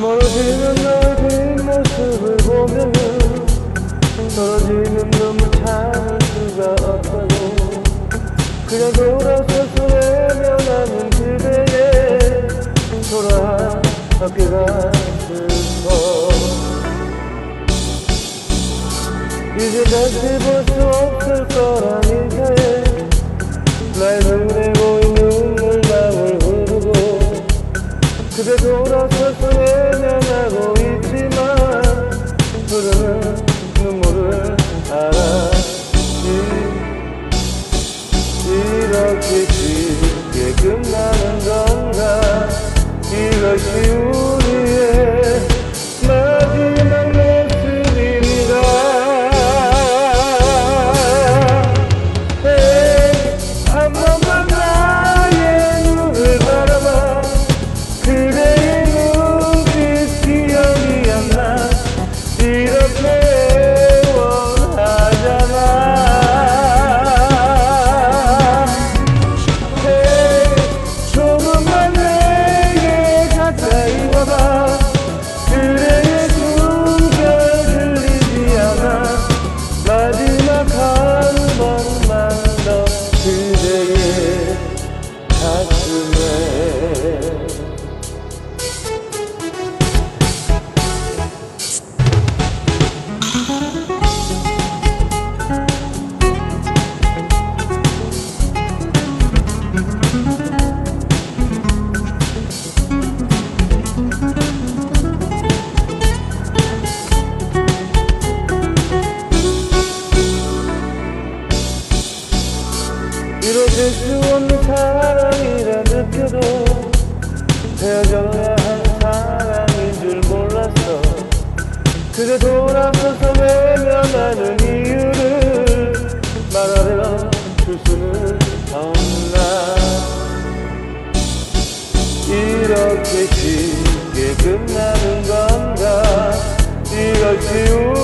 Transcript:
멀어지는 그냥 돌아서서 외면하는 그대의 돌아가기가 슬퍼 이제 다시 볼 수 없을 거란 인사에 날 눈에 보인 눈물방울 흐르고 그대 돌아서서 외면하고 있지만 흐르는 눈물을 알았 이것 이뤄질 수 없는 사랑이라 느껴도 헤어져야 한 사랑인 줄 몰랐어. 그대 돌아서서 외면하는 이유를 말하려 줄 수는 없나. 이렇게 쉽게 끝나는 건가? 이것이 우